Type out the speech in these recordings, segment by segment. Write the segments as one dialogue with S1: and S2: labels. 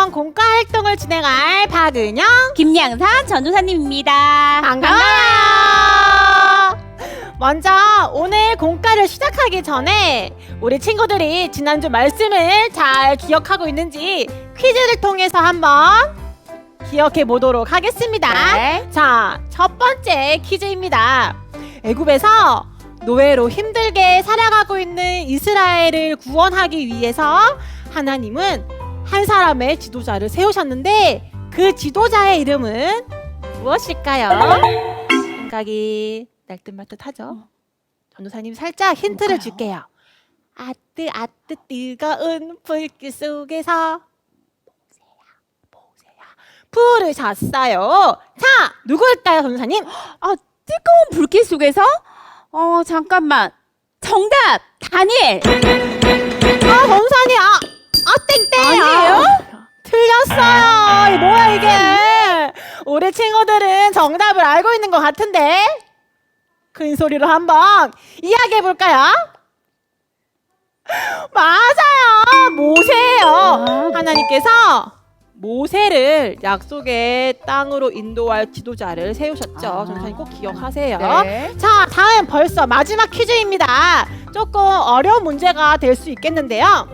S1: 즐거운 공과 활동을 진행할 박은영
S2: 김양산 전도사님입니다.
S1: 반가워요. 먼저 오늘 공과를 시작하기 전에 우리 친구들이 지난주 말씀을 잘 기억하고 있는지 퀴즈를 통해서 한번 기억해 보도록 하겠습니다.
S2: 네.
S1: 자, 첫 번째 퀴즈입니다. 애굽에서 노예로 힘들게 살아가고 있는 이스라엘을 구원하기 위해서 하나님은 한 사람의 지도자를 세우셨는데 그 지도자의 이름은 무엇일까요? 생각이 날듯말듯하죠. 전도사님 살짝 힌트를
S2: 뭘까요?
S1: 줄게요. 아뜨 아뜨 뜨거운 불길 속에서 부르셨어요. 자, 누구일까요, 전도사님?
S2: 아, 뜨거운 불길 속에서? 어, 잠깐만. 정답! 다니엘!
S1: 아, 전도사님, 아, 아, 땡땡.
S2: 아니에요?
S1: 아, 틀렸어요. 이 뭐야, 이게. 우리 친구들은 정답을 알고 있는 것 같은데. 큰 소리로 한번 이야기해 볼까요? 맞아요. 모세예요.
S2: 아.
S1: 하나님께서 모세를 약속의 땅으로 인도할 지도자를 세우셨죠.
S2: 아.
S1: 전도사님 꼭 기억하세요.
S2: 네.
S1: 자, 다음 벌써 마지막 퀴즈입니다. 조금 어려운 문제가 될 수 있겠는데요.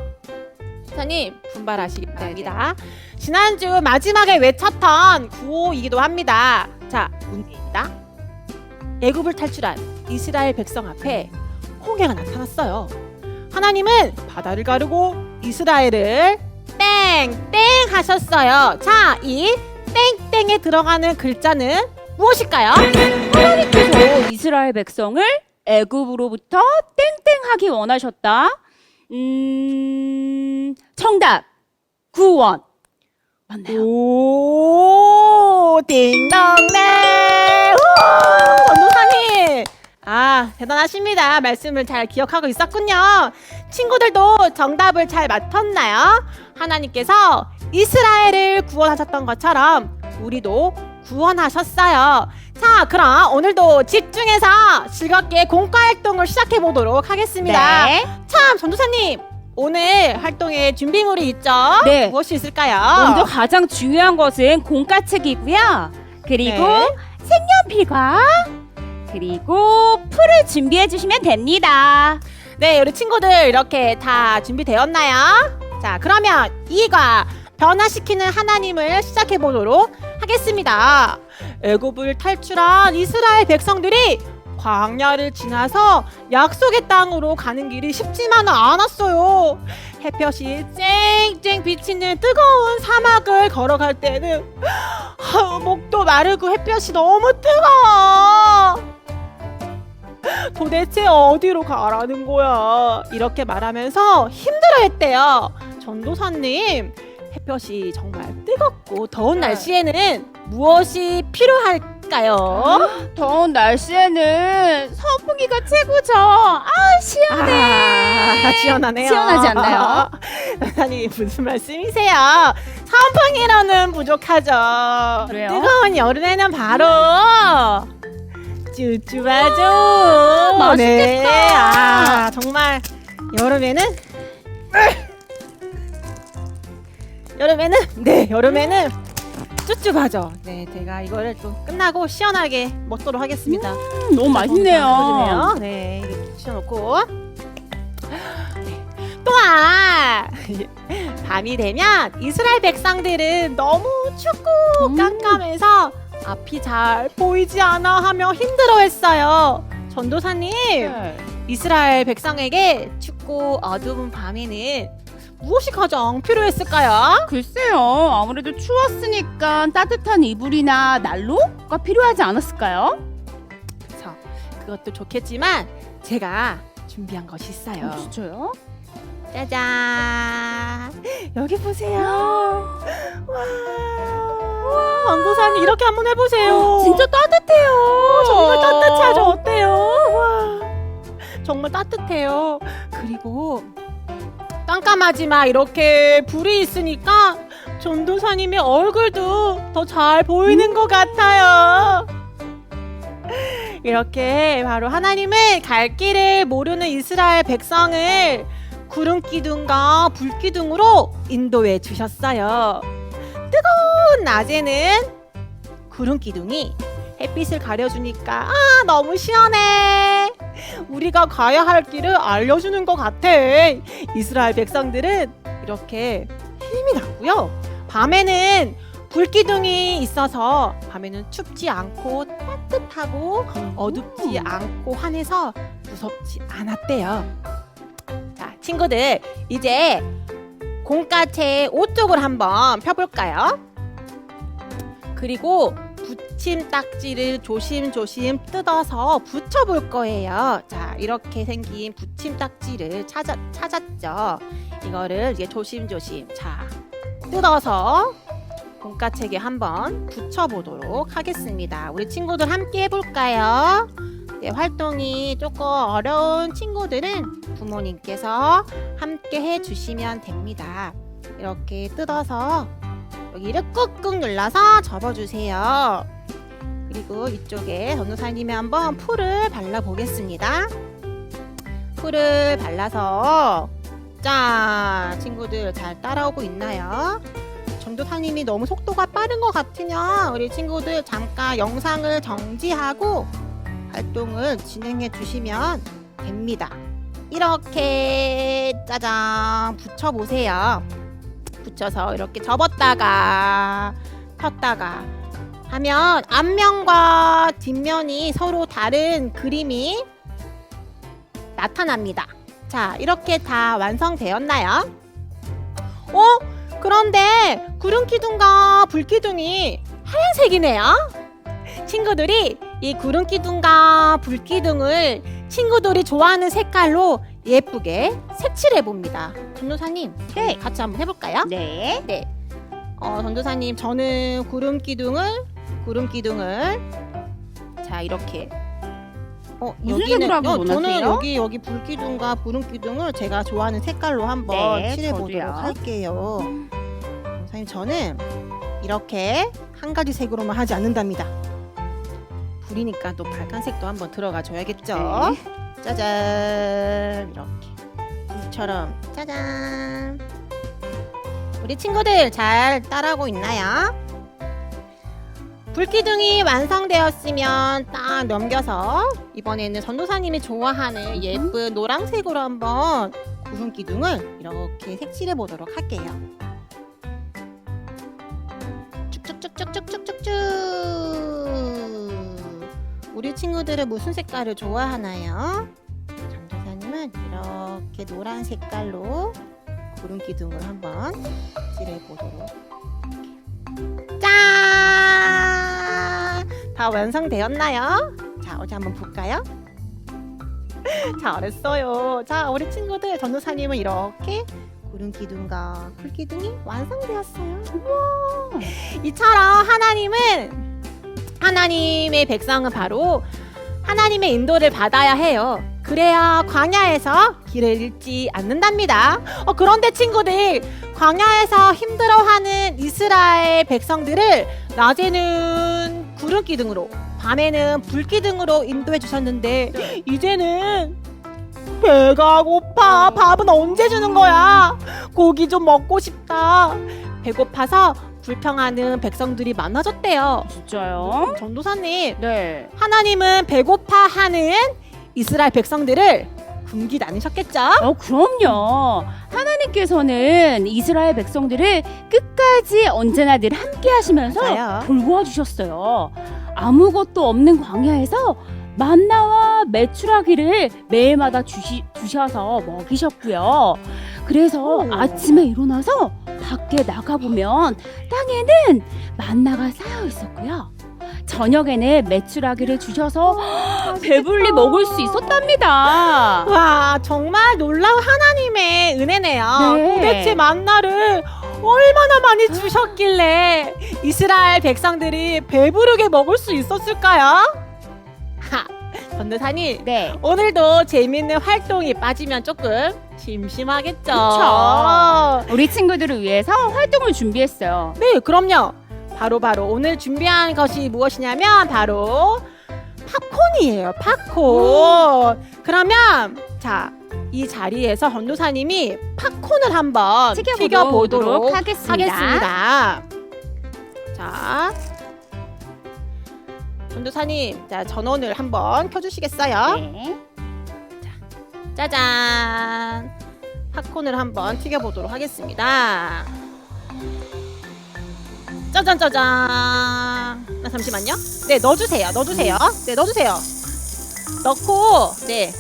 S1: 선생님, 분발하시기 바랍니다. 지난주 마지막에 외쳤던 구호이기도 합니다. 자, 문제입니다. 애굽을 탈출한 이스라엘 백성 앞에 홍해가 나타났어요. 하나님은 바다를 가르고 이스라엘을 땡땡 하셨어요. 자, 이 땡땡에 들어가는 글자는 무엇일까요?
S2: 하나님께서 이스라엘 백성을 애굽으로부터 땡땡하기 원하셨다. 음, 정답! 구원. 맞나요?
S1: 오, 딩동네. 우, 전도사님. 아, 대단하십니다. 말씀을 잘 기억하고 있었군요. 친구들도 정답을 잘 맞췄나요? 하나님께서 이스라엘을 구원하셨던 것처럼 우리도 구원하셨어요. 자, 그럼 오늘도 집중해서 즐겁게 공과 활동을 시작해 보도록 하겠습니다.
S2: 네.
S1: 참, 전도사님. 오늘 활동에 준비물이 있죠?
S2: 네.
S1: 무엇이 있을까요?
S2: 먼저 가장 중요한 것은 공과책이고요. 그리고
S1: 네.
S2: 색연필과 그리고 풀을 준비해 주시면 됩니다.
S1: 네, 우리 친구들 이렇게 다 준비되었나요? 자, 그러면 이과 변화시키는 하나님을 시작해 보도록 하겠습니다. 애굽을 탈출한 이스라엘 백성들이 광야를 지나서 약속의 땅으로 가는 길이 쉽지만은 않았어요. 햇볕이 쨍쨍 비치는 뜨거운 사막을 걸어갈 때는 목도 마르고 햇볕이 너무 뜨거워. 도대체 어디로 가라는 거야? 이렇게 말하면서 힘들어했대요. 전도사님, 햇볕이 정말 뜨겁고 더운
S2: 네.
S1: 날씨에는 무엇이 필요할까 요?
S2: 더운 날씨에는 선풍기가 최고죠. 아 시원해.
S1: 아, 시원하네요.
S2: 시원하지 않나요?
S1: 아니 무슨 말씀이세요? 선풍기로는 부족하죠.
S2: 그래요?
S1: 뜨거운 여름에는 바로 쭈쭈바죠.
S2: 맛있겠다.
S1: 네. 아 정말 여름에는 여름에는 네 여름에는 쭈쭈바죠. 네 제가 이거를 또 끝나고 시원하게 먹도록 하겠습니다.
S2: 음, 너무 맛있네요.
S1: 네, 이렇게 치워놓고. 네. 또한 밤이 되면 이스라엘 백성들은 너무 춥고
S2: 음.
S1: 깜깜해서 앞이 잘 보이지 않아 하며 힘들어했어요. 전도사님,
S2: 네.
S1: 이스라엘 백성에게 춥고 어두운 밤에는 무엇이 가장 필요했을까요?
S2: 글쎄요. 아무래도 추웠으니까 따뜻한 이불이나 난로가 필요하지 않았을까요?
S1: 그래서 그것도 좋겠지만 제가 준비한 것이 있어요.
S2: 진짜요?
S1: 짜잔 여기 보세요 와, 와 왕도사님 이렇게 한번 해보세요
S2: 진짜 따뜻해요.
S1: 어, 정말 따뜻하죠 어때요 와 정말 따뜻해요 그리고 깜깜하지만 이렇게 불이 있으니까 전도사님의 얼굴도 더 잘 보이는 것 같아요 이렇게 바로 하나님은 갈 길을 모르는 이스라엘 백성을 구름 기둥과 불 기둥으로 인도해 주셨어요. 뜨거운 낮에는 구름 기둥이 햇빛을 가려주니까 아 너무 시원해. 우리가 가야 할 길을 알려주는 것 같아. 이스라엘 백성들은 이렇게 힘이 났고요. 밤에는 불기둥이 있어서 밤에는 춥지 않고 따뜻하고 어둡지 않고 환해서 무섭지 않았대요. 자, 친구들 이제 공까체 오쪽을 한번 펴볼까요? 그리고 붙임 딱지를 조심조심 뜯어서 붙여볼 거예요. 자, 이렇게 생긴 붙임 딱지를 찾아, 찾았죠. 이거를 이제 조심조심 자 뜯어서 공까책에 한번 붙여보도록 하겠습니다. 우리 친구들 함께 해볼까요? 네, 활동이 조금 어려운 친구들은 부모님께서 함께 해주시면 됩니다. 이렇게 뜯어서 여기를 꾹꾹 눌러서 접어주세요. 그리고 이쪽에 전도사님이 한번 풀을 발라보겠습니다. 풀을 발라서 자 친구들 잘 따라오고 있나요? 전도사님이 너무 속도가 빠른 것 같으면 우리 친구들 잠깐 영상을 정지하고 활동을 진행해 주시면 됩니다. 이렇게 짜잔 붙여 보세요. 붙여서 이렇게 접었다가 폈다가 하면 앞면과 뒷면이 서로 다른 그림이 나타납니다. 자, 이렇게 다 완성되었나요? 어? 그런데 구름 기둥과 불 기둥이 하얀색이네요. 친구들이 이 구름 기둥과 불 기둥을 친구들이 좋아하는 색깔로 예쁘게 색칠해 봅니다. 전도사님, 네, 같이 한번 해볼까요?
S2: 네.
S1: 네. 어, 전도사님, 저는 구름 기둥을 구름 기둥을 자 이렇게. 어,
S2: 무슨 색으로 하고
S1: 어, 저는
S2: 원하세요?
S1: 여기 여기 불 기둥과 구름 기둥을 제가 좋아하는 색깔로 한번
S2: 네,
S1: 칠해 보도록
S2: 저도요.
S1: 할게요. 선생님, 저는 이렇게 한 가지 색으로만 하지 않는답니다. 불이니까 또 빨간색도 한번 들어가 줘야겠죠.
S2: 네.
S1: 짜잔 이렇게 불처럼 짜잔 우리 친구들 잘 따라하고 있나요? 불기둥이 완성되었으면 딱 넘겨서 이번에는 전도사님이 좋아하는 예쁜 노란색으로 한번 구름 기둥을 이렇게 색칠해 보도록 할게요. 쭉쭉쭉쭉쭉쭉쭉쭉 우리 친구들은 무슨 색깔을 좋아하나요? 전도사님은 이렇게 노란 색깔로 구름 기둥을 한번 칠해 보도록 다 완성되었나요? 자, 어디 한번 볼까요? 잘했어요. 자, 우리 친구들 전도사님은 이렇게 구름 기둥과 불 기둥이 완성되었어요. 우와! 이처럼 하나님은 하나님의 백성은 바로 하나님의 인도를 받아야 해요. 그래야 광야에서 길을 잃지 않는답니다. 어, 그런데 친구들, 광야에서 힘들어하는 이스라엘 백성들을 낮에는 구름 기둥으로, 밤에는 불 기둥으로 인도해 주셨는데 이제는 배가 고파. 밥은 언제 주는 거야? 고기 좀 먹고 싶다. 배고파서 불평하는 백성들이 많아졌대요.
S2: 진짜요?
S1: 전도사님,
S2: 네.
S1: 하나님은 배고파하는 이스라엘 백성들을 굶기지 않으셨겠죠?
S2: 어, 그럼요. 하나님께서는 이스라엘 백성들을 끝까지 언제나 늘 함께 하시면서
S1: 맞아요.
S2: 돌보아 주셨어요. 아무것도 없는 광야에서 만나와 메추라기를 매일마다 주시, 주셔서 먹이셨고요. 그래서
S1: 오.
S2: 아침에 일어나서 밖에 나가보면 땅에는 만나가 쌓여 있었고요. 저녁에는 메추라기를 주셔서 배불리 먹을 수 있었답니다.
S1: 와 정말 놀라운 하나님의 은혜네요.
S2: 네.
S1: 도대체 만나를 얼마나 많이 주셨길래 이스라엘 백성들이 배부르게 먹을 수 있었을까요? 하, 전도사님
S2: 네.
S1: 오늘도 재밌는 활동이 빠지면 조금 심심하겠죠.
S2: 그쵸. 우리 친구들을 위해서 활동을 준비했어요.
S1: 네, 그럼요. 바로 바로 오늘 준비한 것이 무엇이냐면 바로 팝콘이에요. 팝콘. 그러면 자, 이 자리에서 전도사님이 팝콘을 한번
S2: 튀겨보도록
S1: 튀겨보도록
S2: 하겠습니다.
S1: 하겠습니다. 자, 전도사님, 자 전원을 한번 켜주시겠어요?
S2: 네.
S1: 짜잔, 팝콘을 한번 튀겨보도록 하겠습니다. 짜잔 짜잔. 나 잠시만요. 네, 넣어주세요. 넣어주세요. 네, 넣어주세요. 넣고 네,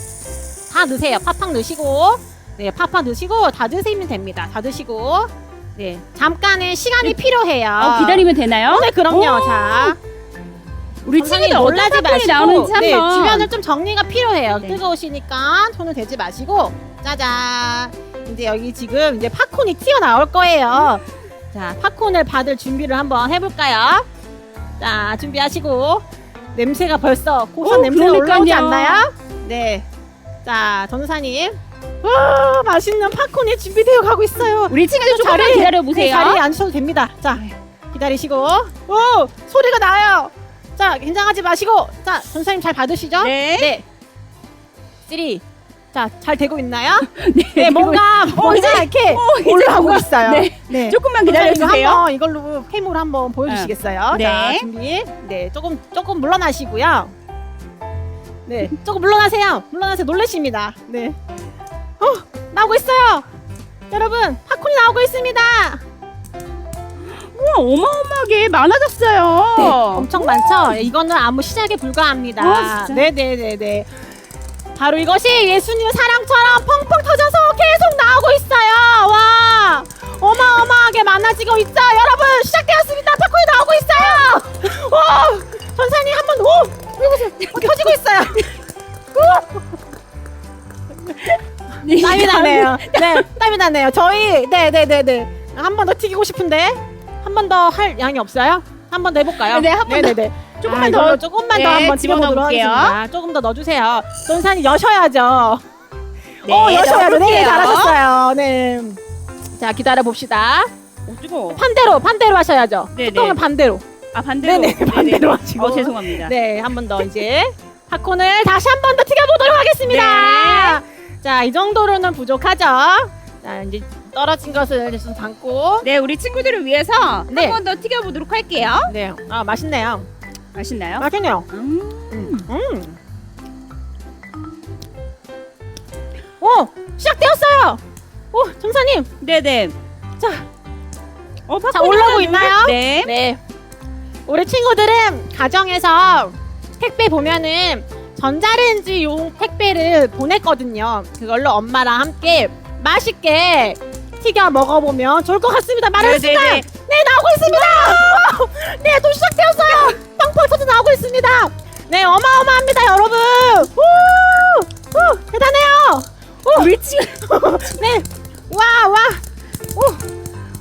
S1: 다 넣으세요. 팍팍 넣으시고 네, 팍팍 넣으시고 다 드시면 됩니다. 다 드시고 네, 잠깐의 시간이 필요해요.
S2: 어, 기다리면 되나요?
S1: 네, 그럼요.
S2: 오.
S1: 자,
S2: 우리 친구들
S1: 놀라지
S2: 팝콘이 나오는지
S1: 네,
S2: 한번.
S1: 주변을 좀 정리가 필요해요.
S2: 네.
S1: 뜨거우시니까 손을 대지 마시고 짜잔. 이제 여기 지금 이제 팝콘이 튀어나올 거예요. 자, 팝콘을 받을 준비를 한번 해볼까요? 자, 준비하시고 냄새가 벌써 고소한
S2: 오,
S1: 냄새가
S2: 그러니까요.
S1: 올라오지 않나요? 네. 자, 전사님. 와, 맛있는 팝콘이 준비되어 가고 있어요.
S2: 우리 친구들 조금만
S1: 자리-
S2: 기다려
S1: 네,
S2: 보세요.
S1: 자리에 앉으셔도 됩니다. 자, 기다리시고. 오, 소리가 나요. 자, 긴장하지 마시고. 자, 전사님 잘 받으시죠?
S2: 네.
S1: 네. 쓰리. 자, 잘 되고 있나요?
S2: 네,
S1: 네, 뭔가 뭔가
S2: 이제-
S1: 이렇게
S2: 어, 이제
S1: 올라가고
S2: 뭔가-
S1: 있어요.
S2: 네.
S1: 네.
S2: 조금만 기다려
S1: 선생님, 이거
S2: 주세요.
S1: 한번 이걸로 캠으로 한번 보여주시겠어요?
S2: 네.
S1: 자, 준비. 네, 조금 조금 물러나시고요. 네, 조금 물러나세요. 물러나세요. 놀라십니다. 네. 어, 나오고 있어요. 여러분, 팝콘이 나오고 있습니다.
S2: 우와, 어마어마하게 많아졌어요.
S1: 네, 엄청 많죠? 이거는 아무 시작에 불과합니다.
S2: 아, 진짜?
S1: 네 네 네 네. 바로 이것이 예수님 사랑처럼 펑펑 터져서 계속 나오고 있어요. 와, 어마어마하게 많아지고 있죠. 여러분, 시작되었습니다. 팝콘이 나오고 있어요. 와, 전사님 한번 오. 어, 터지고 있어요.
S2: 네,
S1: 땀이 나네요. 네, 땀이 나네요. 저희, 네 네 네 네. 한 번 더 튀기고 싶은데 한 번 더 할 양이 없어요? 한 번 더 해볼까요?
S2: 네, 한 번 더.
S1: 네네네.
S2: 조금만
S1: 아,
S2: 더.
S1: 이걸로 조금만 더
S2: 네,
S1: 한번
S2: 집어넣을게요.
S1: 하겠습니다. 조금 더 넣어주세요. 전사님 여셔야죠.
S2: 네,
S1: 어, 여셔야죠. 네,
S2: 넣어볼게요.
S1: 잘하셨어요. 네. 자, 기다려 봅시다.
S2: 어, 뜨거워.
S1: 반대로, 반대로 하셔야죠.
S2: 네네.
S1: 뚜껑은 반대로.
S2: 아, 반대로.
S1: 네네, 반대로 하시고.
S2: 어, 죄송합니다.
S1: 네, 한 번 더 이제 팝콘을 다시 한 번 더 튀겨보도록 하겠습니다. 자, 이 정도로는 부족하죠. 자, 이제 떨어진 것을 계속 담고.
S2: 네, 우리 친구들을 위해서
S1: 네.
S2: 한 번 더 튀겨보도록 할게요.
S1: 네, 아 맛있네요.
S2: 맛있나요?
S1: 맛있네요.
S2: 음.
S1: 음. 음. 오, 시작되었어요. 오, 전사님.
S2: 네네.
S1: 자,
S2: 어,
S1: 자
S2: 팝콘이
S1: 올라오고
S2: 하나,
S1: 있나요?
S2: 둘, 네.
S1: 네. 우리 친구들은 가정에서 택배 보면은 전자레인지용 택배를 보냈거든요. 그걸로 엄마랑 함께 맛있게 튀겨 먹어보면 좋을 것 같습니다. 말하는 순간
S2: 네네네.
S1: 네 나오고 있습니다. 네 또 시작되었어요. 빵빵 터져 나오고 있습니다. 네 어마어마합니다 여러분. 우, 우 대단해요.
S2: 우리 친구
S1: 네. 와 와. 오.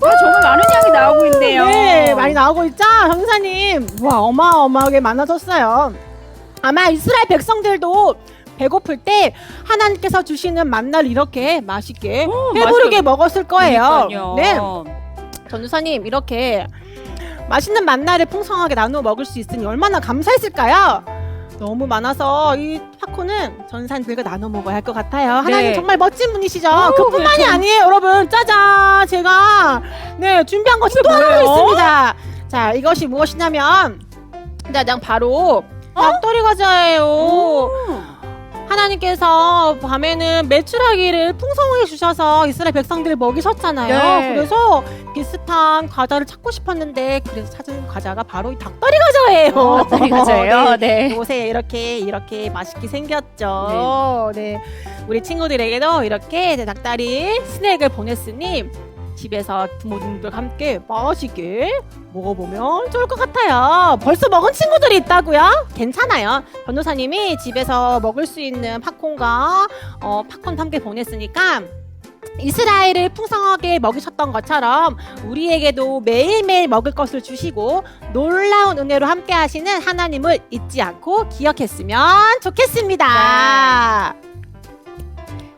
S2: 아, 정말 많은 양이 나오고 있네요.
S1: 네, 많이 나오고 있죠, 형사님. 와, 어마어마하게 많아졌어요. 아마 이스라엘 백성들도 배고플 때 하나님께서 주시는 만날 이렇게 맛있게
S2: 오,
S1: 배부르게 먹었을 거예요.
S2: 그러니까요.
S1: 네, 전우사님 이렇게 맛있는 만나를 풍성하게 나누어 먹을 수 있으니 얼마나 감사했을까요? 너무 많아서 이 팝콘은 전산들과 나눠 먹어야 할 것 같아요. 하나님
S2: 네.
S1: 정말 멋진 분이시죠.
S2: 오,
S1: 그뿐만이
S2: 네, 전-
S1: 아니에요, 여러분. 짜잔, 제가 네 준비한 것이 또 하나
S2: 뭐예요?
S1: 있습니다. 자, 이것이 무엇이냐면 짜장 바로
S2: 어?
S1: 닭도리 과자예요.
S2: 오.
S1: 하나님께서 밤에는 메추라기를 풍성하게 주셔서 이스라엘 백성들을 먹이셨잖아요.
S2: 네.
S1: 그래서 비슷한 과자를 찾고 싶었는데 그래서 찾은 과자가 바로 이 닭다리 과자예요.
S2: 어, 닭다리 과자예요. 네.
S1: 요새 이렇게 이렇게 맛있게 생겼죠. 네. 우리 친구들에게도 이렇게 닭다리 스낵을 보냈으니 집에서 부모님들과 함께 맛있게 먹어보면 좋을 것 같아요. 벌써 먹은 친구들이 있다고요? 괜찮아요. 변호사님이 집에서 먹을 수 있는 팝콘과 어, 팝콘 함께 보냈으니까 이스라엘을 풍성하게 먹이셨던 것처럼 우리에게도 매일매일 먹을 것을 주시고 놀라운 은혜로 함께 하시는 하나님을 잊지 않고 기억했으면 좋겠습니다.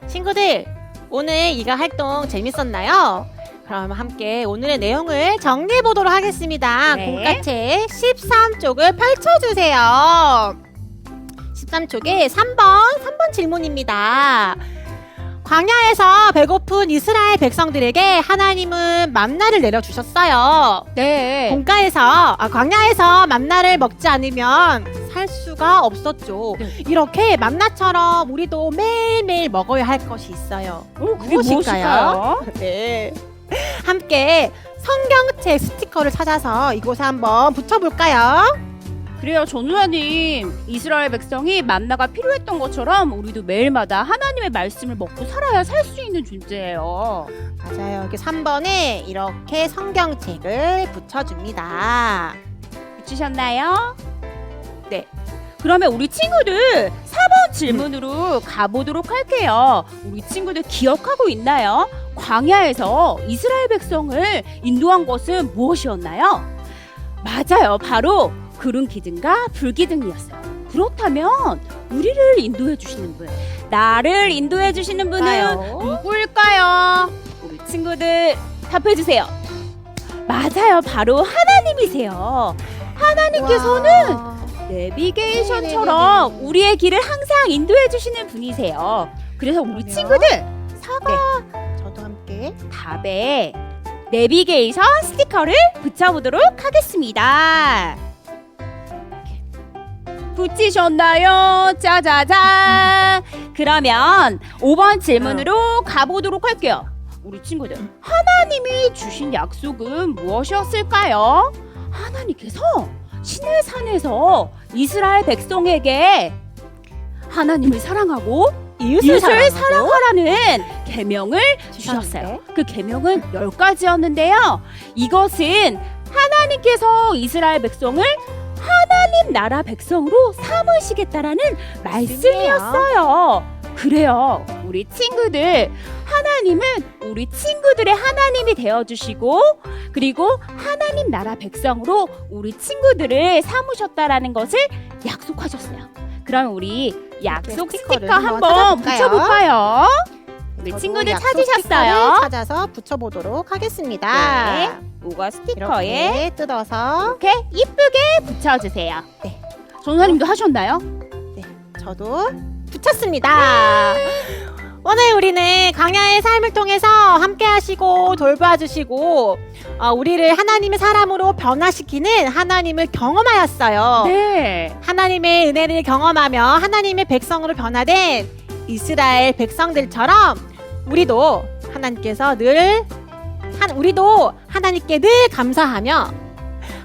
S1: 친구들, 오늘 이가 활동 재밌었나요? 그럼 함께 오늘의 내용을 정리해 보도록 하겠습니다.
S2: 네.
S1: 공과책 13쪽을 펼쳐주세요. 13쪽에 3번, 3번 질문입니다. 광야에서 배고픈 이스라엘 백성들에게 하나님은 만나를 내려주셨어요.
S2: 네.
S1: 공가에서, 아, 광야에서 만나를 먹지 않으면 살 수가 없었죠.
S2: 네.
S1: 이렇게 만나처럼 우리도 매일매일 먹어야 할 것이 있어요.
S2: 오, 그게
S1: 무엇일까요?
S2: 무엇일까요?
S1: 네. 함께 성경책 스티커를 찾아서 이곳에 한번 붙여볼까요?
S2: 그래요, 전우사님. 이스라엘 백성이 만나가 필요했던 것처럼 우리도 매일마다 하나님의 말씀을 먹고 살아야 살 수 있는 존재예요.
S1: 맞아요. 이렇게 3번에 이렇게 성경책을 붙여줍니다.
S2: 붙이셨나요?
S1: 네.
S2: 그러면 우리 친구들 4번 질문으로 가보도록 할게요. 우리 친구들 기억하고 있나요? 광야에서 이스라엘 백성을 인도한 것은 무엇이었나요? 맞아요. 바로 구름 기둥과 불 기둥이었어요. 그렇다면 우리를 인도해 주시는 분, 나를 인도해 주시는 분은
S1: 볼까요?
S2: 누구일까요? 우리 친구들 답해 주세요. 맞아요. 바로 하나님이세요. 하나님께서는
S1: 와.
S2: 내비게이션처럼 우리의 길을 항상 인도해 주시는 분이세요. 그래서 우리
S1: 그러면?
S2: 친구들 사과
S1: 함께
S2: 답에 내비게이션 스티커를 붙여보도록 하겠습니다. 붙이셨나요? 짜자잔. 그러면 5번 질문으로 가보도록 할게요. 우리 친구들, 하나님이 주신 약속은 무엇이었을까요? 하나님께서 신의 산에서 이스라엘 백성에게 하나님을 사랑하고
S1: 이웃을,
S2: 이웃을
S1: 사랑하고
S2: 사랑하라는 계명을 주셨어요. 그 계명은 열 가지였는데요. 이것은 하나님께서 이스라엘 백성을 하나님 나라 백성으로 삼으시겠다라는 말씀이었어요. 그래요. 우리 친구들 하나님은 우리 친구들의 하나님이 되어 주시고 그리고 하나님 나라 백성으로 우리 친구들을 삼으셨다라는 것을 약속하셨어요. 그럼 우리 약속
S1: 스티커를
S2: 스티커
S1: 한번
S2: 한번? 붙여볼까요? 우리
S1: 저도
S2: 친구들
S1: 약속
S2: 찾으셨어요?
S1: 스티커를 찾아서 붙여보도록 하겠습니다.
S2: 네. 우거 스티커에
S1: 이렇게 뜯어서
S2: 이렇게 이쁘게 붙여주세요.
S1: 네.
S2: 전사님도 하셨나요?
S1: 저도 붙였습니다. 오늘 우리는 강야의 삶을 통해서 함께 하시고 돌봐 주시고 어, 우리를 하나님의 사람으로 변화시키는 하나님을 경험하였어요.
S2: 네.
S1: 하나님의 은혜를 경험하며 하나님의 백성으로 변화된 이스라엘 백성들처럼 우리도 하나님께서 늘 한, 우리도 하나님께 늘 감사하며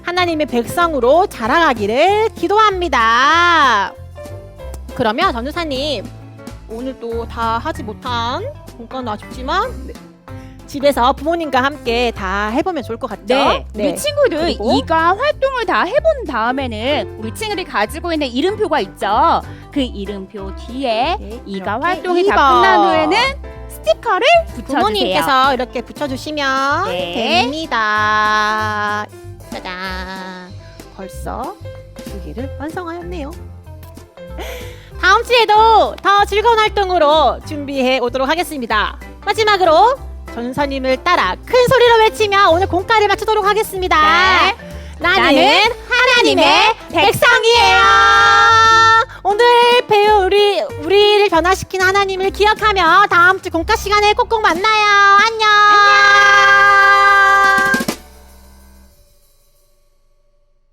S1: 하나님의 백성으로 자라가기를 기도합니다. 그러면 전주사님 오늘 또다 하지 못한 공과는 아쉽지만 네. 집에서 부모님과 함께 다 해보면 좋을 것 같죠?
S2: 네. 우리 친구들
S1: 그리고?
S2: 이가 활동을 다 해본 다음에는 우리 친구들이 가지고 있는 이름표가 있죠. 그 이름표 뒤에
S1: 네,
S2: 이가
S1: 이렇게
S2: 활동이 다
S1: 이번.
S2: 끝난 후에는 스티커를 붙여주세요.
S1: 부모님께서 이렇게 붙여주시면
S2: 네.
S1: 됩니다. 짜잔. 벌써 두 개를 완성하였네요. 다음 주에도 더 즐거운 활동으로 준비해 오도록 하겠습니다. 마지막으로 전사님을 따라 큰 소리로 외치며 오늘 공가를 마치도록 하겠습니다.
S2: 네.
S1: 나는,
S2: 나는
S1: 하나님의 백성이에요. 오늘 배우 우리 우리를 변화시킨 하나님을 기억하며 다음 주 공가 시간에 꼭꼭 만나요. 안녕.